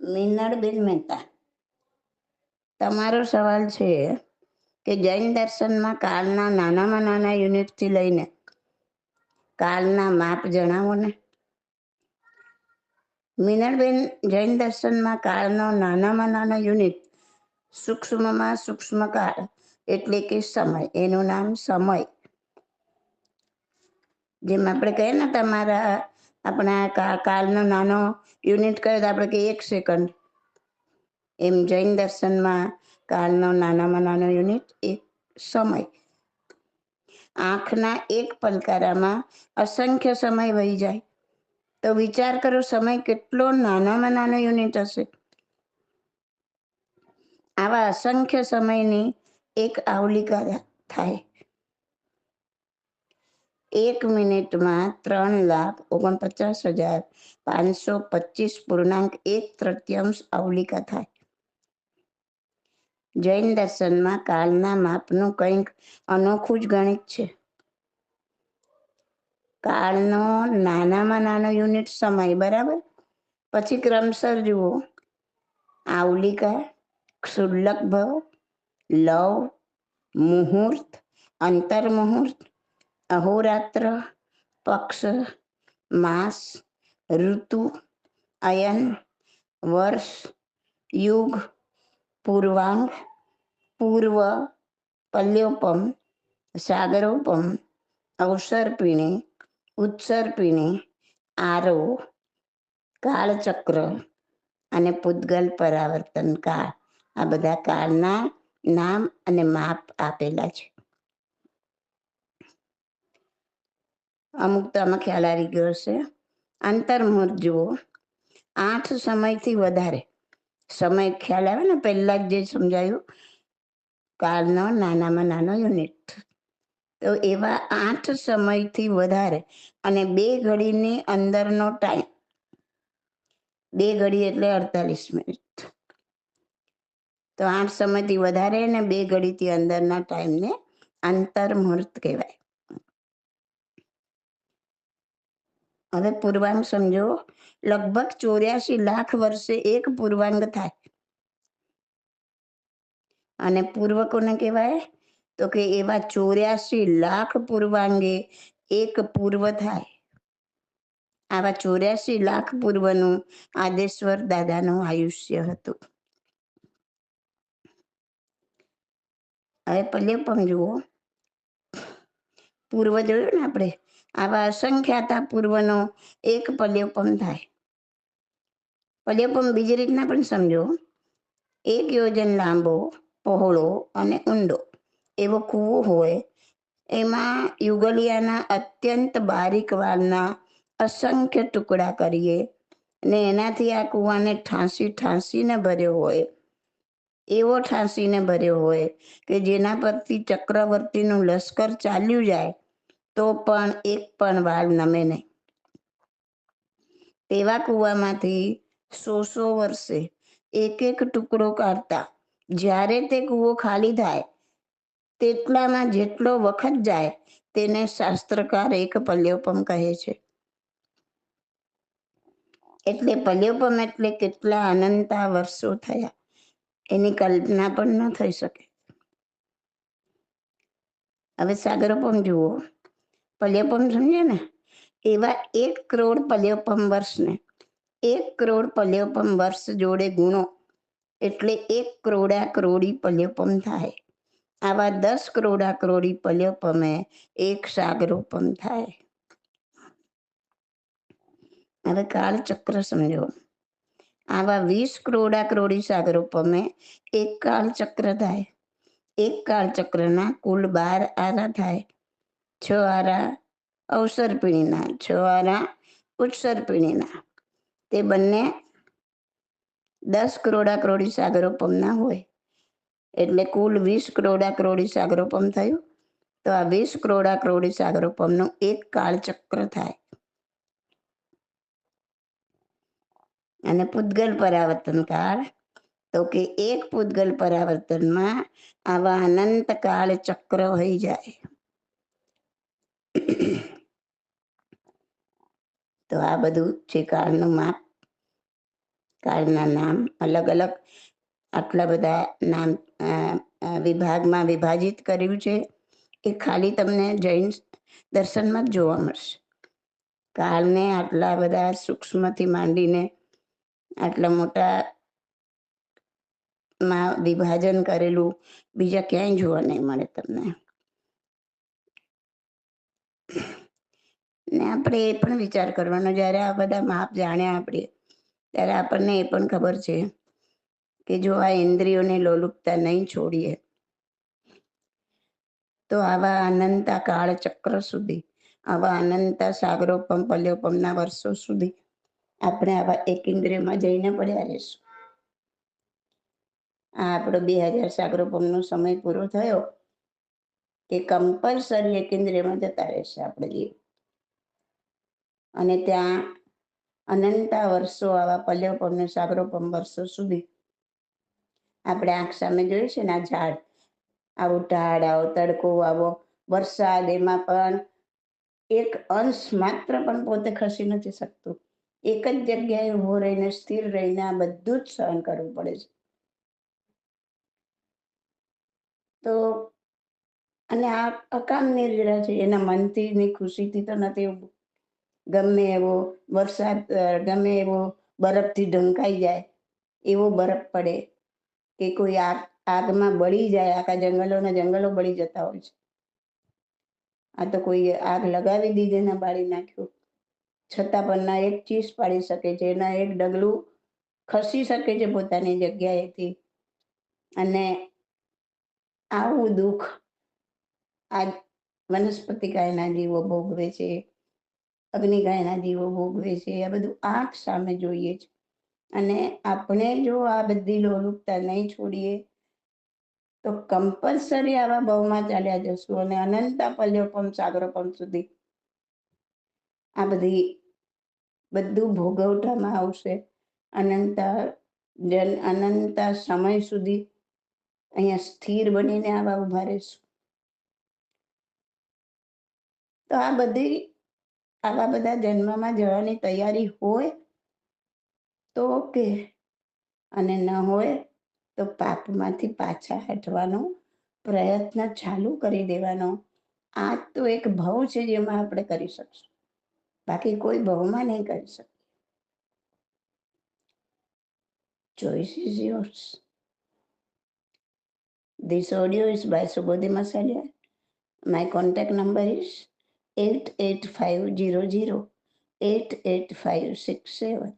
મિનળબેન મહેતા. તમારો સવાલ છે કે જૈન દર્શનમાં કાળના નાનામાં નાના યુનિટથી લઈને કાળના માપ જણાવો ને? મિનળબેન જૈન દર્શનમાં કાળનો નાનામાં નાનો યુનિટ સૂક્ષ્મમાં સૂક્ષ્મ કાળ એટલે કે સમય. એનું નામ સમય. જેમ આપણે કહીએ ને, તમારા આપણા કાલનો નાનો યુનિટ કહે તો આપણે કે એક સેકન્ડ એમ જૈન દર્શનમાં કાલનો નાનામાં નાનો યુનિટ એક સમય. આંખના એક પલકારામાં અસંખ્ય સમય વહી જાય. તો વિચાર કરો સમય કેટલો નાનામાં નાનો યુનિટ હશે. આવા અસંખ્ય સમયની એક આવલિકા થાય. એક મિનિટમાં ત્રણ લાખ ઓગણપચાસ હજાર પાંચસો પચીસ પૂર્ણાંક એક તૃતીયાંશ આવલિકા થાય. જૈન દર્શનમાં કાળના માપનું કંઈક અનોખું જ ગણિત છે. કાળનો નાનામાં નાનો યુનિટ સમય, બરાબર? પછી ક્રમશર જુઓ. આવલિકા, ક્ષુલ્લક ભવ, લવ, મુહૂર્ત, અંતર મુહૂર્ત અહોરાત્ર, પક્ષ, માસ, ઋતુ, અયન, વર્ષ, યુગ પૂર્વાંગ પૂર્વ, પલ્યોપમ, સાગરોપમ, અવસર્પિણી, ઉત્સર્પિણી, આરો, કાળચક્ર અને પૂતગલ પરાવર્તન કાળ. આ બધા કાળના નામ અને માપ આપેલા છે. અમુક આમાં ખ્યાલ આવી ગયો છે આંતરમુહૂર્ત જુઓ. આઠ સમયથી વધારે. સમય ખ્યાલ આવે ને પહેલા જ જે સમજાયું. કાળનો, નાનામાં નાનો યુનિટ. તો એવા આઠ સમયથી વધારે અને બે ઘડીની અંદરનો ટાઈમ. બે ઘડી એટલે અડતાલીસ મિનિટ. તો આઠ સમયથી વધારે ને બે ઘડીથી અંદરના ટાઈમને આંતરમુહૂર્ત કહેવાય. હવે પૂર્વાંગ સમજો, લગભગ ચોર્યાસી લાખ વર્ષે એક પૂર્વાંગ થાય. અને પૂર્વ કોને કહેવાય? તો કે એવા ચોર્યાસી લાખ પૂર્વાંગે એક પૂર્વ થાય. આવા ચોર્યાસી લાખ પૂર્વનું આદેશ્વર દાદાનું આયુષ્ય હતું. હવે પણ જુઓ. પૂર્વ જોયું ને આપણે? આવા અસંખ્યાતા પૂર્વનો એક પલ્યોપમ થાય. પલ્યોપમ બીજી રીતના પણ સમજો. એક યોજન લાંબો, પહોળો અને ઊંડો. એવો કૂવો હોય, એમાં યુગલિયાના અત્યંત બારીક વાળના અસંખ્ય ટુકડા કરીએ ને એનાથી આ કૂવાને ઠાંસી ઠાંસીને ભર્યો હોય, એવો ઠાંસીને ભર્યો હોય કે જેના પરથી ચક્રવર્તીનું લશ્કર ચાલ્યું જાય તો પણ એક પણ વાળ નમે નહીં. તેવા કૂવામાંથી સો સો વર્ષે એક એક ટુકડો કાઢતા. જ્યારે તે કૂવો ખાલી થાય, તેટલામાં જેટલો વખત જાય, તેને શાસ્ત્રકાર એક પલ્યોપમ કહે છે. એટલે પલ્યોપમ એટલે કેટલા અનંતા વર્ષો થયા. એની કલ્પના પણ ન થઈ શકે. હવે સાગરોપમ જુઓ. પલ્યોપમ સમજે ને? એવા એક કરોડ પલ્યોપમ વર્ષને, એક કરોડ પલ્યોપમ વર્ષ જોડે ગુણો, એટલે એક કરોડા કરોડી પલ્યોપમ થાય. આવા દસ કરોડા કરોડી પલ્યોપમે એક સાગરોપમ થાય. હવે કાળચક્ર સમજો. આવા વીસ કરોડા કરોડી સાગરોપમે એક કાળચક્ર થાય. એક કાળચક્રના કુલ બાર આરા થાય. છ આરા અવસરપીણીના છવારા ઉત્સરપીણીના તે બંને દસ કરોડા કરોડી સાગરોપમના હોય. એટલે કુલ વીસ કરોડા કરોડી સાગરોપમ થયું. તો આ વીસ કરોડા કરોડી સાગરોપમનું એક કાળચક્ર થાય. અને પૂતગલ પરાવર્તન કાળ, તો કે એક પૂતગલ પરાવર્તનમાં આવા અનંત કાળ ચક્ર હોઈ જાય. તો આ બધું છે કાળનું માપ. કાળના નામ અલગ અલગ આટલા બધા નામ વિભાગમાં વિભાજિત કર્યું છે એ ખાલી તમને જૈન દર્શનમાં જ જોવા મળશે. કાળને આટલા બધા સૂક્ષ્મથી માંડીને આટલા મોટા માં વિભાજન કરેલું બીજા ક્યાંય જોવા નહીં મળે તમને. ને આપણે એ પણ વિચાર કરવાનો, જ્યારે આ બધા માપ જાણ્યા આપણે, ત્યારે આપણને એ પણ ખબર છે કે જો આ ઇન્દ્રિયોને લોલુપતા નહીં છોડીએ, તો આવા અનંતા કાળ ચક્ર સુધી, આવા અનંતા સાગરોપમ પલ્યોપમના વર્ષો સુધી આપણે આવા એક ઇન્દ્રિયમાં જઈને પડ્યા રહીશું. આ આપણો બે હજાર સાગરોપમનો સમય પૂરો થયો કે કમ્પલસરી એક ઇન્દ્રિયમાં જતા રહેશે આપણે જીવ અને ત્યાં અનંતા વર્ષો આવા પલ્યોપમ ને સાગરોપમ વર્ષો સુધી આપણે આંખ સામે જોઈએ છે ને આ ઝાડ, આવો ઢાળ, આવો તડકો, આવો વરસાદ, એમાં પણ એક અંશ માત્ર પણ પોતે ખસી નથી શકતું. એક જ જગ્યાએ ઊભો રહીને, સ્થિર રહીને આ બધું જ સહન કરવું પડે છે. તો અને આ અકામ નિર્જરા છે, એના મનથી ની ખુશીથી તો નથી ઉભું ગમે એવો વરસાદ ગમે એવો બરફથી ઢંકાઈ જાય, એવો બરફ પડે કે કોઈ આગ, આગમાં બળી જાય, આખા જંગલોના જંગલો બળી જતા હોય છે. આ તો કોઈ આગ લગાવી દીધી ને બાળી નાખ્યું. છતાં પણ ના એક ચીસ પાડી શકે છે, ના એક ડગલું ખસી શકે છે પોતાની જગ્યાએથી. અને આવું દુઃખ આ વનસ્પતિ કાયના જીવો ભોગવે છે. અગ્નિ કાયના જીવો ભોગવે છે. આ બધું આંખ સામે જોઈએ છે. અને આપણે જો આ બધી લોલુપતા નહીં છોડીએ, તો કમ્પલસરી આવા ભાવમાં ચાલ્યા જશું અને અનંતા પલ્યોપમ સાગરોપમ સુધી આ બધી, બધું ભોગવટામાં આવશે. અનંતા, જન, અનંતા સમય સુધી અહીંયા સ્થિર બનીને આવા ઊભા રહેશું. તો આ બધી આવા બધા જન્મમાં જવાની તૈયારી હોય તો ઓકે અને ન હોય તો પાપમાંથી પાછા હટવાનો પ્રયત્ન ચાલુ કરી દેવાનો. આ તો એક ભાવ છે જેમાં આપણે કરી શકશું. બાકી કોઈ ભાવમાં નહીં કરી શકીએ. Choice is yours This audio is by Subodhi Masalia. My contact number is 88500 88567.